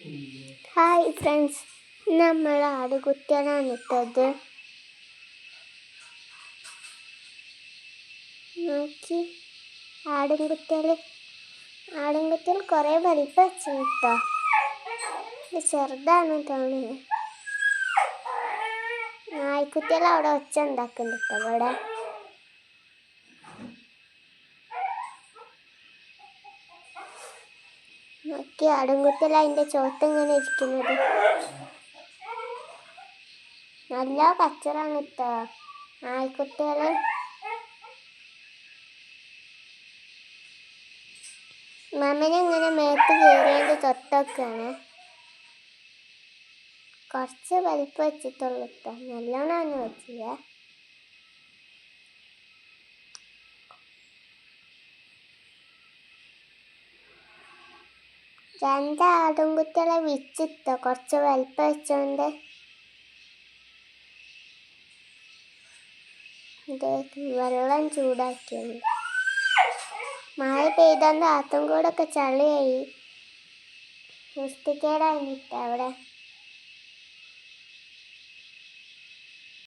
Hi friends നമ്മൾ ആടുകുട്ടിയാണ് ഇട്ടത് നോക്കി. ആടുംകുട്ടികൾ ആടുംകുട്ടികൾ കുറേ വലിപ്പം കുറേ കേട്ടോ ഇത് ചെറുതാണ് തോന്നുന്നത് നായ്ക്കുട്ടികൾ അവിടെ ഒച്ച ഉണ്ടാക്കുന്നുണ്ട് ഇവിടെ? നോക്കി അടുങ്കുത്തല അതിന്റെ ചോത്ത് ഇങ്ങനെ ഇരിക്കുന്നത്. നല്ല കച്ചറാണ് കേട്ടോ നായ്ക്കുട്ടികൾ മമ്മനിങ്ങനെ മേത്ത് കയറിയാണ്ട് തൊട്ടൊക്കെയാണ്. കുറച്ച് വലിപ്പം വെച്ചിട്ടുള്ളൂ കേട്ടോ നല്ലോണം വെച്ചില്ല രണ്ട് ആടുംകുട്ടികളെ വിച്ചിട്ടോ കുറച്ച് വലിപ്പം വെച്ചോണ്ട്. വെള്ളം ചൂടാക്കിയുണ്ട് മഴ പെയ്തോണ്ട് ആത്തും കൂടെ ഒക്കെ ചളിയായി. വൃത്തിക്കേടായിട്ട് അവിടെ?